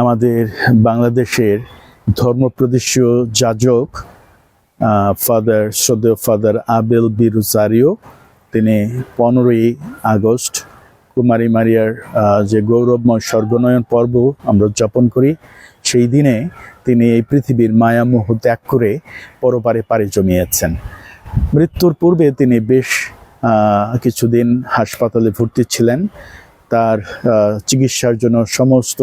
আমাদের বাংলাদেশের ধর্মপ্রদেশীয় যাজক ফাদার, শ্রদ্ধেয় ফাদার আবেল বি রোজারিও তিনি পনেরোই আগস্ট কুমারী মারিয়ার যে গৌরবময় স্বর্গনয়ন পর্ব আমরা উদযাপন করি, সেই দিনে তিনি এই পৃথিবীর মায়ামোহ ত্যাগ করে পরপারে পাড়ি জমিয়েছেন। মৃত্যুর পূর্বে তিনি বেশ কিছুদিন হাসপাতালে ভর্তি ছিলেন। তার চিকিৎসার জন্য সমস্ত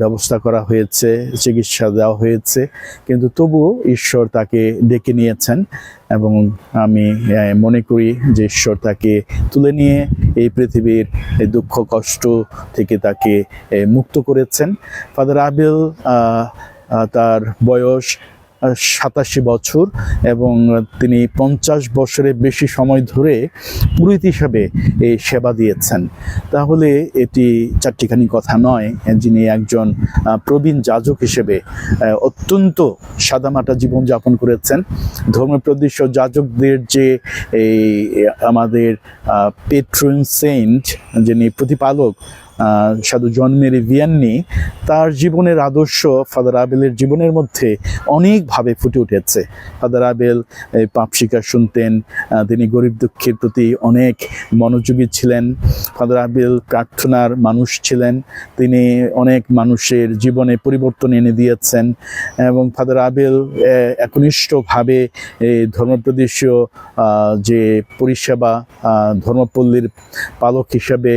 ব্যবস্থা করা হয়েছে, চিকিৎসা দেওয়া হয়েছে। কিন্তু তবুও ঈশ্বর তাকে ডেকে নিয়েছেন এবং আমি মনে করি যে ঈশ্বর তাকে তুলে নিয়ে এই পৃথিবীর দুঃখ, কষ্ট থেকে তাকে মুক্ত করেছেন। ফাদার আবেল তার বয়স সাতাশি বছর এবং তিনি পঞ্চাশ বছরের বেশি সময় ধরে পুরোহিত হিসাবে এই সেবা দিয়েছেন। তাহলে এটি চারটিখানি কথা নয়, যিনি একজন প্রবীণ যাজক হিসেবে অত্যন্ত সাদামাটা জীবনযাপন করেছেন। ধর্মপ্রদেশ যাজকদের যে এই, আমাদের পেট্রন সেন্ট যিনি প্রতিপালক সাধু জন্মের ভিয়ান্নি, তার জীবনের আদর্শ ফাদার আবেলের জীবনের মধ্যে অনেকভাবে ফুটে উঠেছে। ফাদার আবেল পাপ শিকার শুনতেন তিনি গরিব দুঃখের প্রতি অনেক মনোযোগী ছিলেন। ফাদার আবেল প্রার্থনার মানুষ ছিলেন, তিনি অনেক মানুষের জীবনে পরিবর্তন এনে দিয়েছেন এবং ফাদার আবেল একনিষ্ঠভাবে ধর্মপ্রদেশীয় যে পরিষেবা ধর্মপল্লীর পালক হিসাবে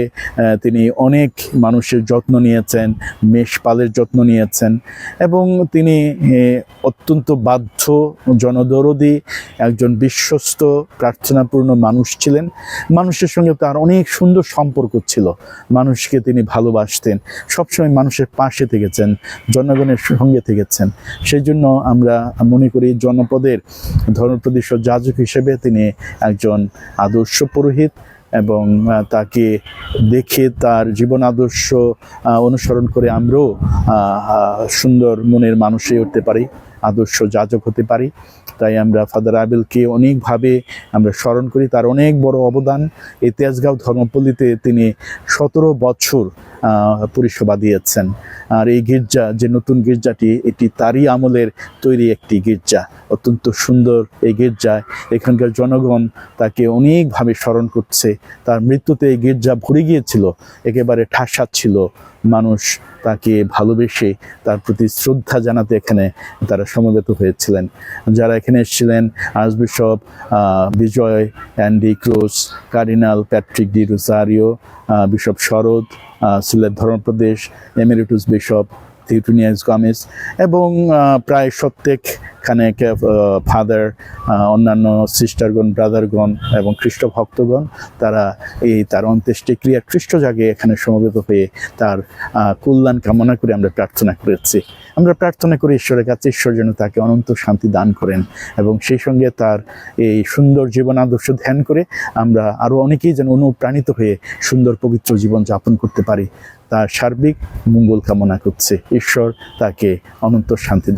তিনি অনেক মানুষের যত্ন নিয়েছেন, মেষপালের যত্ন নিয়েছেন এবং তিনি অত্যন্ত বাধ্য জনদরদি একজন বিশ্বস্ত, প্রার্থনাপূর্ণ মানুষ ছিলেন। মানুষের সঙ্গে তার অনেক সুন্দর সম্পর্ক ছিল। মানুষকে তিনি ভালোবাসতেন। সবসময় মানুষের পাশে থেকেছেন, জনগণের সঙ্গে থেকেছেন। সেই জন্য আমরা মনে করি জনপদের ধর্মপ্রদেশ যাজক হিসেবে তিনি একজন আদর্শ পুরোহিত। এবং তাকে দেখে তার জীবন আদর্শ অনুসরণ করে আমরাও সুন্দর মনের মানুষ হয়ে উঠতে পারি, আদর্শ যাজক হতে পারি। তাই আমরা ফাদার আবেলকে অনেকভাবে আমরা স্মরণ করি। তার অনেক বড় অবদান। এই তেজগাঁও ধর্মপল্লীতে তিনি সতেরো বছর পরিষেবা দিয়েছেন। আর এই গির্জা, যে নতুন গির্জাটি, এটি তারই আমলের তৈরি একটি গির্জা। অত্যন্ত সুন্দর এই গির্জায় এখানকার জনগণ তাকে অনেকভাবে স্মরণ করছে। তার মৃত্যুতে এই গির্জা ভরে গিয়েছিল। একেবারে ঠাসা ছিল। মানুষ তাকে ভালোবেসে তার প্রতি শ্রদ্ধা জানাতে এখানে তারা সমবেত হয়েছিলেন। যারা এখানে এসেছিলেন archbishop Bijoy, Andy Cruze cardinal Patrick D Rozario bishop Sarat Sylhet ধর্মপ্রদেশ emeritus bishop Theotonius Gomes এবং প্রায় প্রত্যেক খানেক ফাদার অন্যান্য সিস্টারগণ ব্রাদারগণ এবং খ্রিস্ট ভক্তগণ, তারা এই তার অন্ত্যেষ্টিক্রিয়া খ্রিস্ট জাগে এখানে সমবেত হয়ে তার কল্যাণ কামনা করে আমরা প্রার্থনা করেছি। আমরা প্রার্থনা করি ঈশ্বরের কাছে, ঈশ্বর যেন তাকে অনন্ত শান্তি দান করেন এবং সেই সঙ্গে তার এই সুন্দর জীবন আদর্শ ধ্যান করে আমরা আরও অনেকেই যেন অনুপ্রাণিত হয়ে সুন্দর পবিত্র জীবন যাপন করতে পারি। তার সার্বিক মঙ্গল কামনা করছে। ঈশ্বর তাকে অনন্ত শান্তি দান